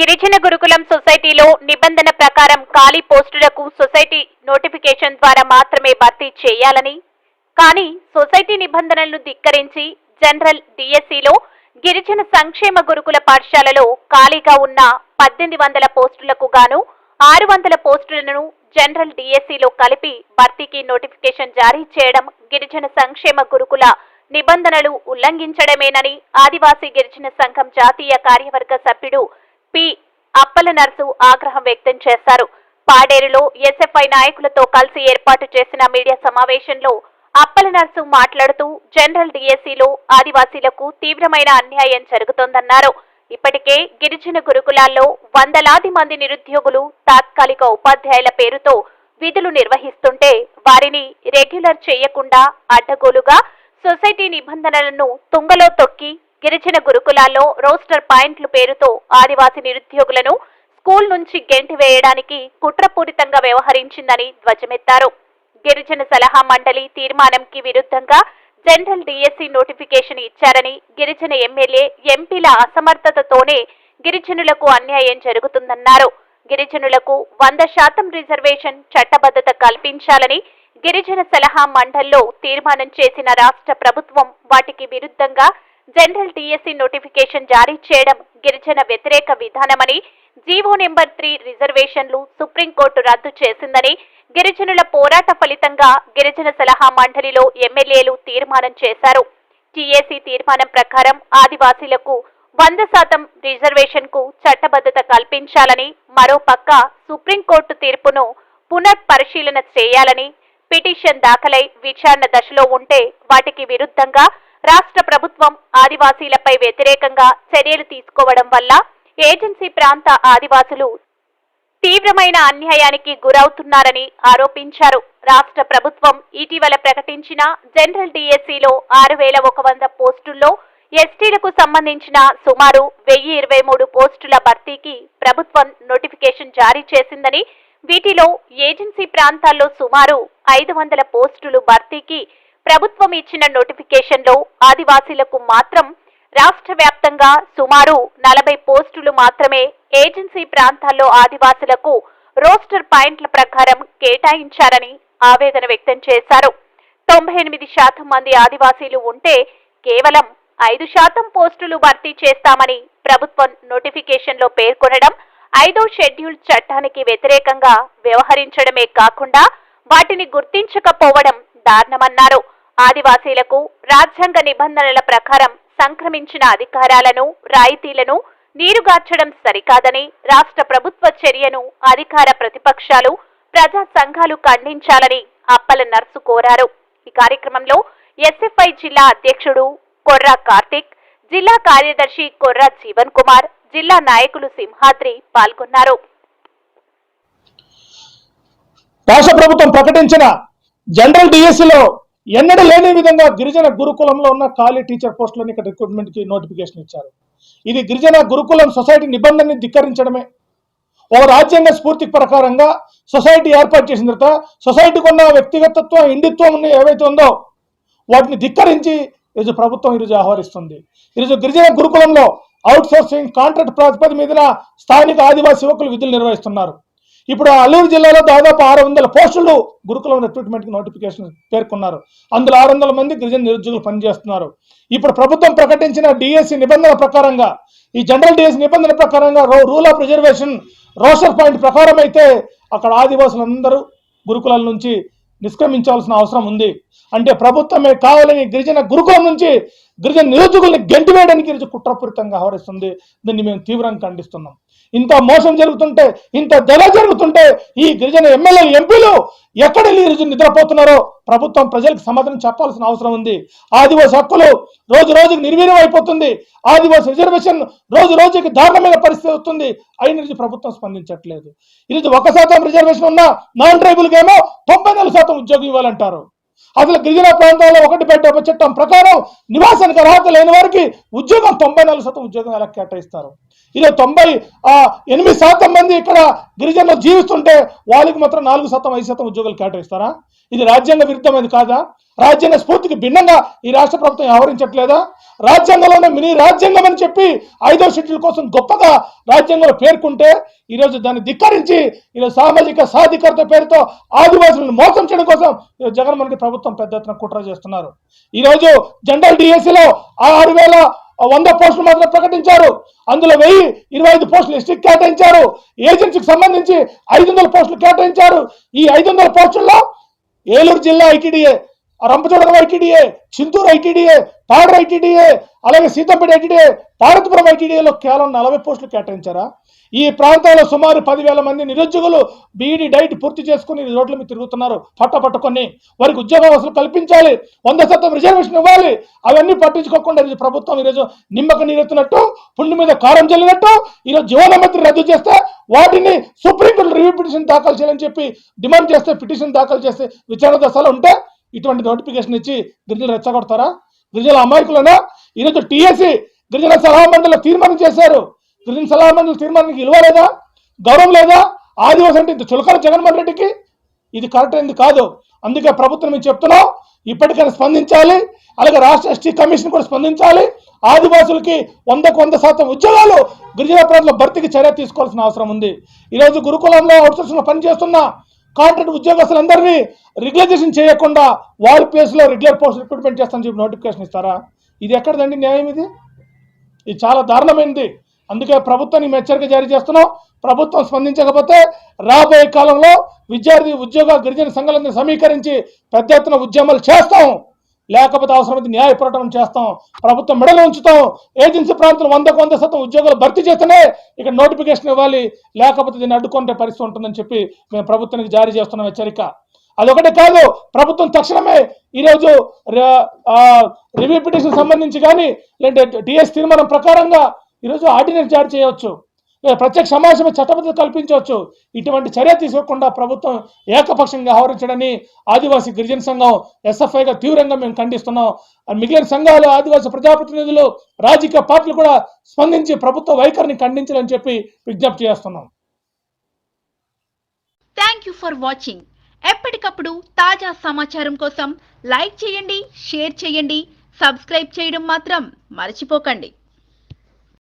గిరిజన గురుకులం సొసైటీలో నిబంధన ప్రకారం ఖాళీ పోస్టులకు సొసైటీ నోటిఫికేషన్ ద్వారా మాత్రమే భర్తీ చేయాలని కానీ సొసైటీ నిబంధనలను ధిక్కరించి జనరల్ డిఎస్సిలో గిరిజన సంక్షేమ గురుకుల పాఠశాలలో ఖాళీగా ఉన్న పద్దెనిమిది వందల పోస్టులకు గాను ఆరు వందల పోస్టులను జనరల్ డిఎస్సిలో కలిపి భర్తీకి నోటిఫికేషన్ జారీ చేయడం గిరిజన సంక్షేమ గురుకుల నిబంధనలు ఉల్లంఘించడమేనని ఆదివాసీ గిరిజన సంఘం జాతీయ కార్యవర్గ సభ్యుడు పి అప్పల నర్సు ఆగ్రహం వ్యక్తం చేశారు. పాడేరులో ఎస్ఎఫ్ఐ నాయకులతో కలిసి ఏర్పాటు చేసిన మీడియా సమావేశంలో అప్పల నర్సు మాట్లాడుతూ జనరల్ డిఎస్సిలో ఆదివాసీలకు తీవ్రమైన అన్యాయం జరుగుతోందన్నారు. ఇప్పటికే గిరిజన గురుకులాల్లో వందలాది మంది నిరుద్యోగులు తాత్కాలిక ఉపాధ్యాయుల పేరుతో విధులు నిర్వహిస్తుంటే వారిని రెగ్యులర్ చేయకుండా అడ్డగోలుగా సొసైటీ నిబంధనలను తుంగలో తొక్కి గిరిజన గురుకులాల్లో రోస్టర్ పాయింట్లు పేరుతో ఆదివాసీ నిరుద్యోగులను స్కూల్ నుంచి గెంటి వేయడానికి కుట్రపూరితంగా వ్యవహరించిందని ధ్వజమెత్తారు. గిరిజన సలహా మండలి తీర్మానంకి విరుద్ధంగా జనరల్ డిఎస్సి నోటిఫికేషన్ ఇచ్చారని గిరిజన ఎమ్మెల్యే ఎంపీల అసమర్థతతోనే గిరిజనులకు అన్యాయం జరుగుతుందన్నారు. గిరిజనులకు వంద శాతం రిజర్వేషన్ చట్టబద్ధత కల్పించాలని గిరిజన సలహా మండల్లో తీర్మానం చేసిన రాష్ట్ర ప్రభుత్వం వాటికి విరుద్ధంగా జనరల్ టీఎస్సీ నోటిఫికేషన్ జారీ చేయడం గిరిజన వ్యతిరేక విధానమని జీవో నెంబర్ త్రీ రిజర్వేషన్లు సుప్రీంకోర్టు రద్దు చేసిందని గిరిజనుల పోరాట ఫలితంగా గిరిజన సలహా మండలిలో ఎమ్మెల్యేలు తీర్మానం చేశారు. టీఏసీ తీర్మానం ప్రకారం ఆదివాసీలకు వంద శాతం రిజర్వేషన్కు చట్టబద్ధత కల్పించాలని మరోపక్క సుప్రీంకోర్టు తీర్పును పునఃపరిశీలన చేయాలని పిటిషన్ దాఖలై విచారణ దశలో ఉంటే వాటికి విరుద్ధంగా రాష్ట్ర ప్రభుత్వం ఆదివాసీలపై వ్యతిరేకంగా చర్యలు తీసుకోవడం వల్ల ఏజెన్సీ ప్రాంత ఆదివాసులు తీవ్రమైన అన్యాయానికి గురవుతున్నారని ఆరోపించారు. రాష్ట్ర ప్రభుత్వం ఇటీవల ప్రకటించిన జనరల్ డిఎస్సిలో ఆరు వేల ఒక వంద పోస్టుల్లో ఎస్టీలకు సంబంధించిన సుమారు వెయ్యి ఇరవై మూడు పోస్టుల భర్తీకి ప్రభుత్వం నోటిఫికేషన్ జారీ చేసిందని వీటిలో ఏజెన్సీ ప్రాంతాల్లో సుమారు ఐదు వందల పోస్టులు భర్తీకి ప్రభుత్వం ఇచ్చిన నోటిఫికేషన్లో ఆదివాసీలకు మాత్రం రాష్ట్ర వ్యాప్తంగా సుమారు నలభై పోస్టులు మాత్రమే ఏజెన్సీ ప్రాంతాల్లో ఆదివాసులకు రోస్టర్ పాయింట్ల ప్రకారం కేటాయించారని ఆవేదన వ్యక్తం చేశారు. తొంభై ఎనిమిది శాతం మంది ఆదివాసీలు ఉంటే కేవలం ఐదు శాతం పోస్టులు భర్తీ చేస్తామని ప్రభుత్వం నోటిఫికేషన్లో పేర్కొనడం ఐదో షెడ్యూల్ చట్టానికి వ్యతిరేకంగా వ్యవహరించడమే కాకుండా వాటిని గుర్తించకపోవడం దారుణమన్నారు. ఆదివాసీలకు రాజ్యాంగ నిబంధనల ప్రకారం సంక్రమించిన అధికారాలను రాయితీలను నీరుగార్చడం సరికాదని రాష్ట్ర ప్రభుత్వ చర్యను అధికార ప్రతిపక్షాలు ప్రజా సంఘాలు ఖండించాలని అప్పల నర్సు కోరారు. ఈ కార్యక్రమంలో ఎస్ఎఫ్ఐ జిల్లా అధ్యక్షుడు కొర్రా కార్తిక్ జిల్లా కార్యదర్శి కొర్రా జీవన్ కుమార్ జిల్లా నాయకులు సింహాద్రి పాల్గొన్నారు. రాష్ట్ర ప్రభుత్వం ప్రకటించిన జనరల్ డిఎస్సిలో ఎన్నడూ లేని విధంగా గిరిజన గురుకులంలో ఉన్న ఖాళీ టీచర్ పోస్టులను ఇక్కడ రిక్రూట్మెంట్కి నోటిఫికేషన్ ఇచ్చారు. ఇది గిరిజన గురుకులం సొసైటీ నిబంధనని ధిక్కరించడమే. ఒక రాజ్యాంగ స్ఫూర్తి ప్రకారంగా సొసైటీ ఏర్పాటు చేసిన తర్వాత సొసైటీకి ఉన్న వ్యక్తిగతత్వం ఇండిత్వం ఏవైతే ఉందో వాటిని ధిక్కరించి ఈరోజు ప్రభుత్వం ఈరోజు ఆహ్వానిస్తుంది. ఈరోజు గిరిజన గురుకులంలో అవుట్ సోర్సింగ్ కాంట్రాక్ట్ ప్రాతిపద మీద స్థానిక ఆదివాసీ యువకులు విధులు నిర్వహిస్తున్నారు. ఇప్పుడు అల్లూరు జిల్లాలో దాదాపు ఆరు వందల పోస్టులు గురుకులం రిక్రూట్మెంట్కి నోటిఫికేషన్ పేర్కొన్నారు. అందులో ఆరు వందల మంది గిరిజన నిరుద్యోగులు పనిచేస్తున్నారు. ఇప్పుడు ప్రభుత్వం ప్రకటించిన డిఎస్సి నిబంధన ప్రకారంగా ఈ జనరల్ డిఎస్సి నిబంధన ప్రకారంగా రో rule of reservation roster point ప్రకారం అయితే అక్కడ ఆదివాసులందరూ గురుకులాల నుంచి నిష్క్రమించాల్సిన అవసరం ఉంది. అంటే ప్రభుత్వమే కావాలని గిరిజన గురుకులం నుంచి గిరిజన నిరుద్యోగుల్ని గెంటివేయడానికి కుట్రపూరితంగా వ్యవహరిస్తుంది. దీన్ని మేము తీవ్రంగా ఖండిస్తున్నాం. ఇంత మోసం జరుగుతుంటే ఇంత దెల జరుగుతుంటే ఈ గిరిజన ఎమ్మెల్యేలు ఎంపీలు ఎక్కడ వెళ్ళి నిద్రపోతున్నారో ప్రభుత్వం ప్రజలకు సమాధానం చెప్పాల్సిన అవసరం ఉంది. ఆదివాసి హక్కులు రోజు రోజుకి నిర్వీర్యం అయిపోతుంది. ఆదివాసి రిజర్వేషన్ రోజు రోజుకి దారుణమైన పరిస్థితి వస్తుంది. అయిన రోజు ప్రభుత్వం స్పందించట్లేదు. ఈరోజు ఒక శాతం రిజర్వేషన్ ఉన్న నాన్ ట్రైబుల్కి ఏమో తొంభై నాలుగు శాతం ఉద్యోగం ఇవ్వాలంటారు. అసలు గిరిజన ప్రాంతాల్లో ఒకటి పెట్టే చట్టం ప్రకారం నివాసానికి అర్హత లేని వారికి ఉద్యోగం తొంభై నాలుగు శాతం ఉద్యోగం ఎలా కేటాయిస్తారు? ఇది తొంభై ఆ, ఎనిమిది శాతం మంది ఇక్కడ గిరిజనులు జీవిస్తుంటే వాళ్ళకి మాత్రం నాలుగు శాతం ఐదు శాతం ఉద్యోగాలు కేటాయిస్తారా? ఇది రాజ్యాంగ విరుద్ధమైనది కాదా? రాజ్యాంగ స్ఫూర్తికి భిన్నంగా ఈ రాష్ట్ర ప్రభుత్వం వ్యవహరించట్లేదా? రాజ్యాంగంలోనే మినీ రాజ్యాంగం అని చెప్పి ఐదో షెడ్యూల్ కోసం గొప్పగా రాజ్యాంగంలో పేర్కొంటే ఈరోజు దాన్ని ధిక్కరించి ఈరోజు సామాజిక సాధికారత పేరుతో ఆదివాసులను మోసం చేయడం కోసం ఈరోజు జగన్మోహన్ ప్రభుత్వం పెద్ద ఎత్తున కుట్ర చేస్తున్నారు. ఈరోజు జనరల్ డిఎస్సిలో ఆరు వేల వంద పోస్టులు మాత్రం ప్రకటించారు. అందులో వెయ్యి ఇరవై ఐదు పోస్టులు ఎస్టీకి కేటాయించారు. ఏజెన్సీకి సంబంధించి ఐదు వందల పోస్టులు కేటాయించారు. ఈ ఐదు వందల పోస్టుల్లో ఏలూరు జిల్లా ITDA Rampachodavaram ITDA Chintur ITDA Paderu ITDA అలాగే సీతంపేట ఐటీడీఏ పార్వతీపురం ఐటీడీఏలో కేవలం నలభై పోస్టులు కేటాయించారా? ఈ ప్రాంతాల్లో సుమారు పదివేల మంది నిరుద్యోగులు బీఈడి డైట్ పూర్తి చేసుకుని రోడ్ల మీద తిరుగుతున్నారు. పట్ట పట్టుకొని వారికి ఉద్యోగ అవసరం కల్పించాలి. వంద శాతం రిజర్వేషన్ ఇవ్వాలి. అవన్నీ పట్టించుకోకుండా ఈరోజు ప్రభుత్వం ఈరోజు నిమ్మక నీరెత్తినట్టు పుండు మీద కారం చల్లినట్టు ఈరోజు జీవన మంత్రి రద్దు చేస్తే వాటిని సుప్రీంకోర్టు రివ్యూ పిటిషన్ దాఖలు చేయాలని చెప్పి డిమాండ్ చేస్తే పిటిషన్ దాఖలు చేస్తే విచారణ దశలో ఉంటే ఇటువంటి నోటిఫికేషన్ ఇచ్చి గిరిజనులు రెచ్చగొడతారా? గిరిజనుల అమాయకులనా? ఈరోజు టీఎస్సీ గిరిజన సలహా మండలిలో తీర్మానం చేశారు. గిరిజన సలహా మండలి తీర్మానానికి ఇలువ లేదా? గౌరవం లేదా? ఆదివాసి అంటే ఇంత చులకన జగన్మోహన్ రెడ్డికి? ఇది కరెక్ట్ అయింది కాదు. అందుకే ప్రభుత్వం మేము చెప్తున్నాం ఇప్పటికైనా స్పందించాలి. అలాగే రాష్ట్ర ఎస్టీ కమిషన్ కూడా స్పందించాలి. ఆదివాసులకి వందకు వంద శాతం ఉద్యోగాలు గిరిజన ప్రాంతంలో భర్తీకి చర్య తీసుకోవాల్సిన అవసరం ఉంది. ఈరోజు గురుకులంలో అవుట్సోర్సింగ్ పనిచేస్తున్న కాంట్రాక్ట్ ఉద్యోగస్తులందరినీ రెగ్యులైజేషన్ చేయకుండా వాళ్ళ ప్లేస్లో రెగ్యులర్ పోస్ట్ రిక్రూట్మెంట్ చేస్తామని చెప్పి నోటిఫికేషన్ ఇస్తారా? ఇది ఎక్కడదండి న్యాయం ఇది? ఇది చాలా దారుణమైనది అందుకే ప్రభుత్వాన్ని మేము హెచ్చరిక జారీ చేస్తున్నాం. ప్రభుత్వం స్పందించకపోతే రాబోయే కాలంలో విద్యార్థి ఉద్యోగ గిరిజన సంఘాలందరినీ సమీకరించి పెద్ద ఎత్తున ఉద్యమాలు చేస్తాం. లేకపోతే అవసరమైతే న్యాయ ప్రకటన చేస్తాం ప్రభుత్వం మెడలు ఉంచుతాం ఏజెన్సీ ప్రాంతంలో వందకు వంద శాతం ఉద్యోగాలు భర్తీ చేస్తేనే ఇక్కడ నోటిఫికేషన్ ఇవ్వాలి లేకపోతే దీన్ని అడ్డుకుంటే పరిస్థితి ఉంటుందని చెప్పి మేము ప్రభుత్వానికి జారీ చేస్తున్నాం హెచ్చరిక అదొకటి కాదు ప్రభుత్వం తక్షణమే ఈరోజు రివ్యూ పిటిషన్ సంబంధించి కానీ లేదంటే డిఎస్ తీర్మానం ప్రకారంగా ఈరోజు ఆర్డినెన్స్ జారీ చేయవచ్చు ప్రత్యేక సమావేశమే చట్టబద్ధత కల్పించవచ్చు. ఇటువంటి చర్య తీసుకోకుండా ప్రభుత్వం ఏకపక్షంగా వ్యవహరించడని ఆదివాసీ గిరిజన సంఘం ఎస్ఎఫ్ఐగా తీవ్రంగా మేము ఖండిస్తున్నాం. మిగిలిన సంఘాలు ఆదివాసీ ప్రజాప్రతినిధులు రాజకీయ పార్టీలు కూడా స్పందించి ప్రభుత్వ వైఖరిని ఖండించాలని చెప్పి విజ్ఞప్తి చేస్తున్నాం. థ్యాంక్ యూ ఫర్ వాచింగ్ ఎప్పటికప్పుడు తాజా సమాచారం కోసం లైక్ చేయండి షేర్ చేయండి సబ్స్క్రైబ్ చేయడం మాత్రం మర్చిపోకండి.